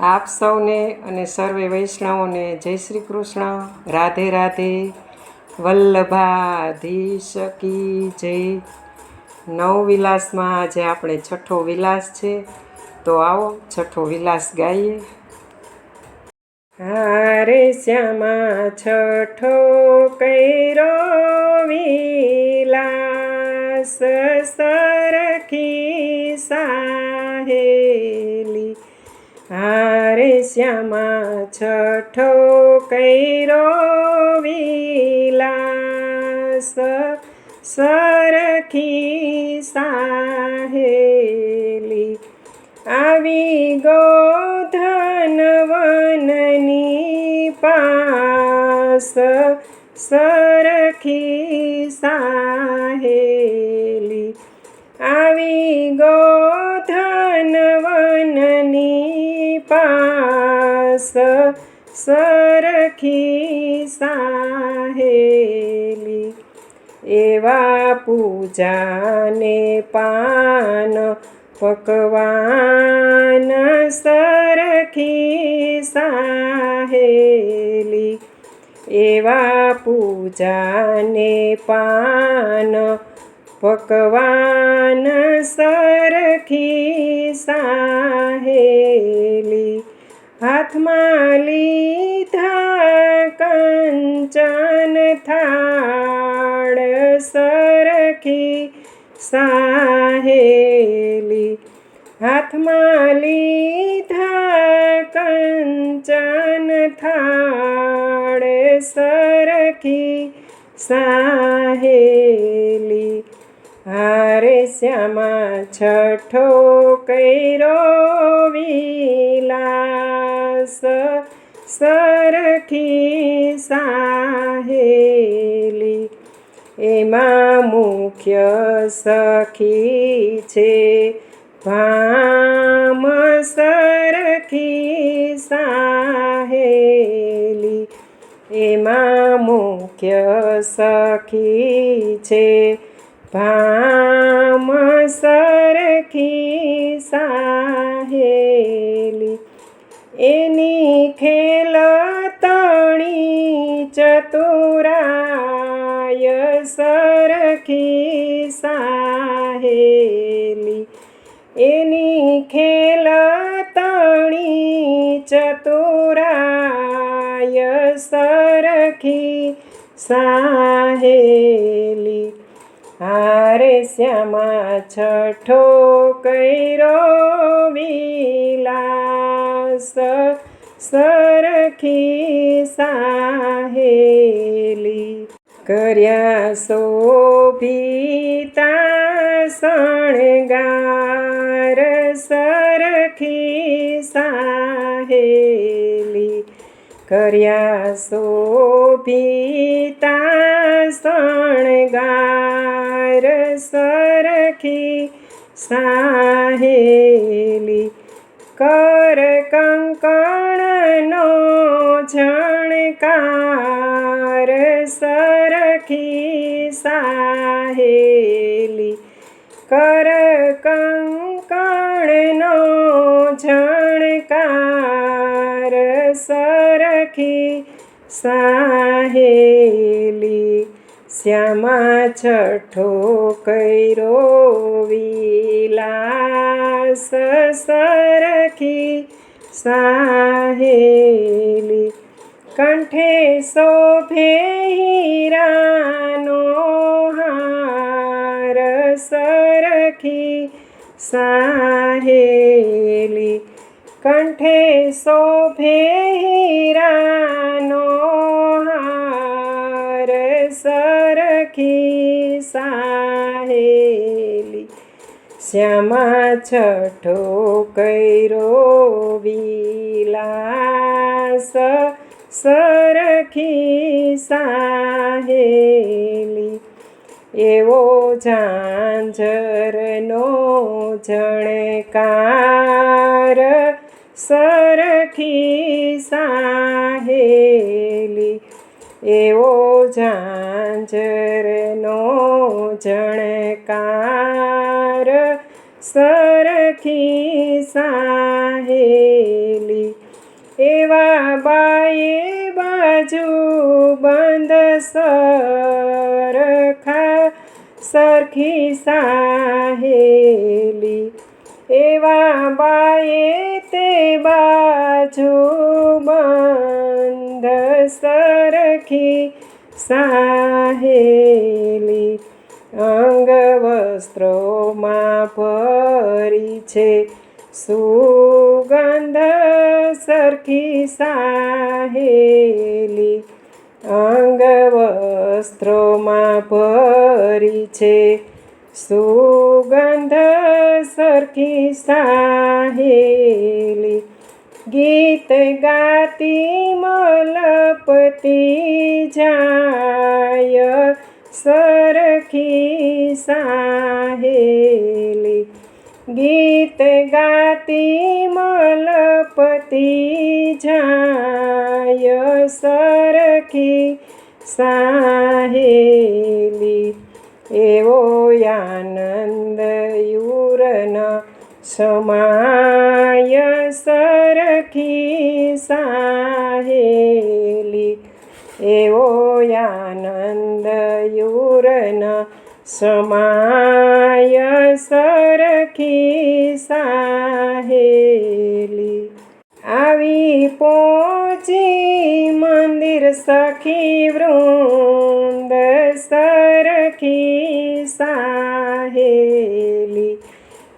આપ સૌને અને સર્વે વૈષ્ણવોને જય શ્રી કૃષ્ણ. રાધે રાધે. વલ્લભાધીશ કી જય. નવ વિલાસમાં આજે આપણે છઠ્ઠો વિલાસ છે. તો આવો છઠ્ઠો વિલાસ ગાઈએ. હારે શ્યામા છઠ્ઠો કૈરો વિલાસ સરખી સાહેલી શ્યામા છઠો કૈરો વિલાસ. સરખી સાહેલી આવી ગોધન વનની પાસ. સરખી સાહેલી આવી ગોધન વનની પાસ સરખી સાહેલી એવા પૂજાને પાન પકવાન સરખી સાહેલી એવા પૂજાને પાન પકવાન સરખી સાહેલી હાથમાં લીધા કંચન થાળ સરખી સાહેલી. હાથમાં લીધા કંચન થાળ સરખી સાહેલી. હારે શ્યામા છઠ્ઠો કૈરો વિલાસ સરખી સાહેલી એમાં મુખ્ય સખી છે ભામ સરખી સાહેલી એમાં મુખ્ય સખી છે ભામ સરખી સાહેલી એની ખેલ તણી ચતુરાય સરખી સાહેલી. એની ખેલ તણી ચતુરાય સરખી સાહેલી. હારે શ્યામા છઠ્ઠો કૈરો વિલાસ સરખી સાહેલી કર્યા શોભિતા શણગાર સરખી સાહેલી કર્યા શોભિતા શણગાર સરખી સાહેલી કર કંકણનો ઝણકાર સરખી સાહેલી કર કંકણનો ઝણકાર સરખી સાહેલી શ્યામા છઠ્ઠો કૈરો વિલાસ સરખી સાહેલી. કંઠે શોભે હીરાનો હાર સરખી સાહેલી. કંઠે શોભે હીરાનો સરખી સાહેલી શ્યામા છઠો કૈરો વિલાસ. સરખી સાહેલી એવો ઝાંઝરનો જણકાર સરખી સાહેલી એવો ઝાંઝરનો જણકાર સરખી સાહેલી. એવા બાએ બાજુ બંધ સરખા સરખી સાહેલી. એવા બાએ તે બાજુ બંધ સરખી સાહેલી અંગ વસ્ત્રોમાં ભરી છે સુગંધ સરખી સાહેલી અંગ વસ્ત્રોમાં ભરી છે સુગંધ સરખી સાહેલી ગીત ગાતી મલપતી જાય. સરખી સાહેલી ગીત ગાતી મલપતી જાય. સરખી સાહેલી એવો આનંદ યુરન સમાય સરખી સાહેલી એવો આનંદ યુરન સમાય સરખી સાહેલી આવી પહોંચી મંદિર સખી વૃંદ સરખી સાહેલી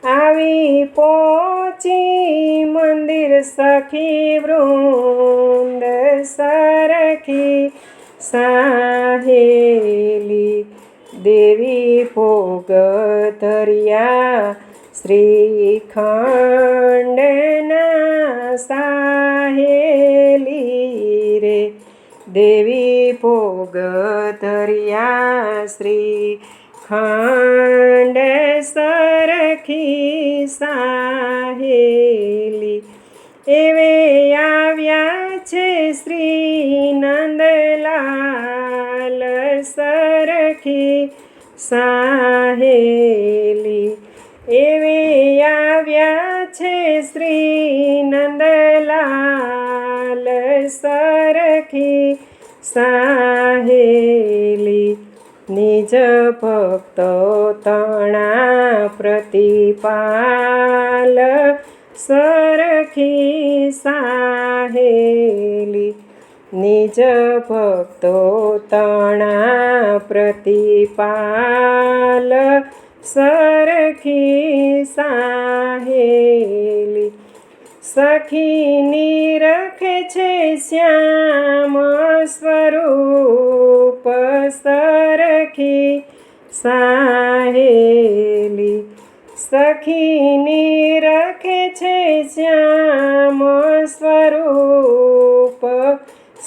આવી પહોંચી મંદિર સખી વૃંદ સરખી સાહેલી દેવી ભોગ ધરિયા શ્રીખંડના સાહેલી રે દેવી ભોગ ધરિયા શ્રી ખંડ સરખી સાહેલી. એવે આવ્યા છે શ્રી નંદલાલ સરખી સાહેલી. એવે આવ્યા છે શ્રી નંદલાલ સરખી સાહેલી. निज भक्त तणा प्रतिपाल सरखी साहेली. निज भक्तो तणा प्रतिपाल सरखी साहेली. સખીની રખે છે શ્યામ સ્વરૂપ સરખી સાહેલી. સખીની રખે છે શ્યામ સ્વરૂપ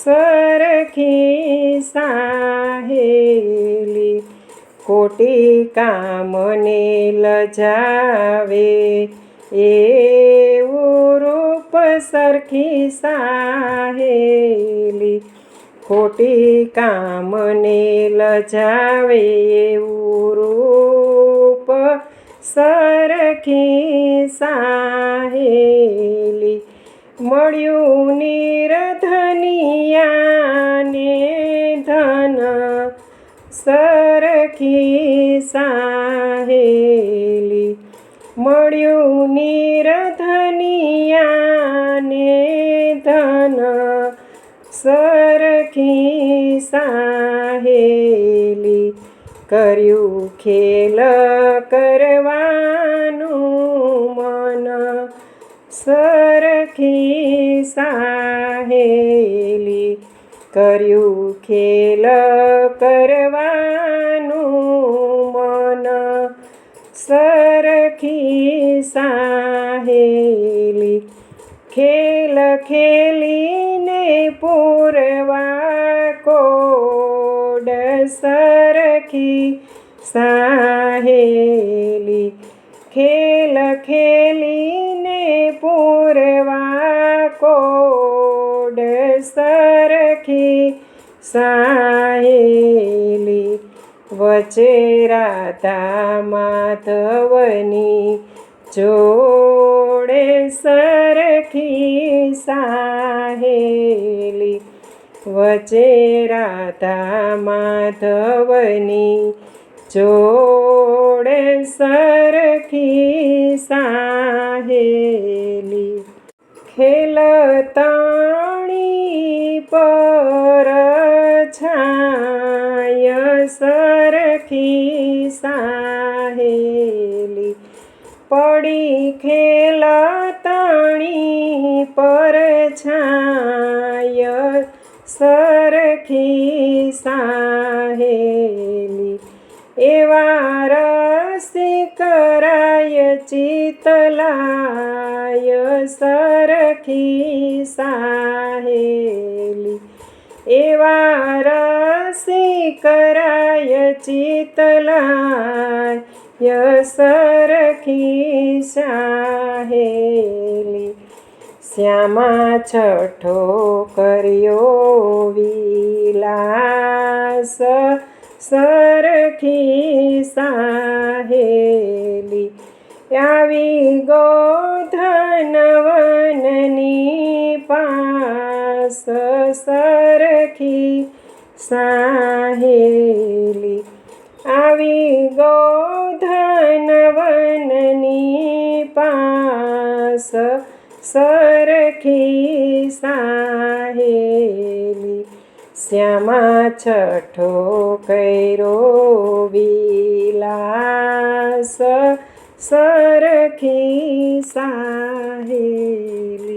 સરખી સાહેલી. કોટી કામને લજાવે એવું સરખી સાહેલી ખોટી કામને લજાવે રૂપ. સરખી સાહેલી મળ્યું નિરધનિયાને ધન. સરખી સાહેલી મળ્યું નિરધનિયાને ધન સરખી સાહેલી કર્યું ખેલ કરવાનું મન સરખી સાહેલી કર્યું ખેલ કરવાનું મન સરખી સાહેલી ખેલ ખેલીને પૂરવા કોડ સરખી સાહેલી ખેલ ખેલીને પૂરવા કોડ સરખી સાહેલી વચે રાધા માધવની જોડે સરખી સાહેલી. વચે રાધા માધવની જોડે સરખી સાહેલી. ખેલતાણી પર છાય સરખી સાહેલી પડી ખેલતાણી પર છાય સરખી સાહેલી. એવા રસિકરાય ચિતલાય સરખી સાહેલી. એવા રસિકરાય ચિતલાય સરખી સાહેલી. શ્યામા છઠો કર્યો વિલાસ, સરખી સાહેલી. આવી ગોધનવનની પાસ સરખી સાહેલી. આવી ગોધનવનની પાસ સરખી સાહેલી. શ્યામા છઠો કૈરો વિલાસ સરખી સાહેલી.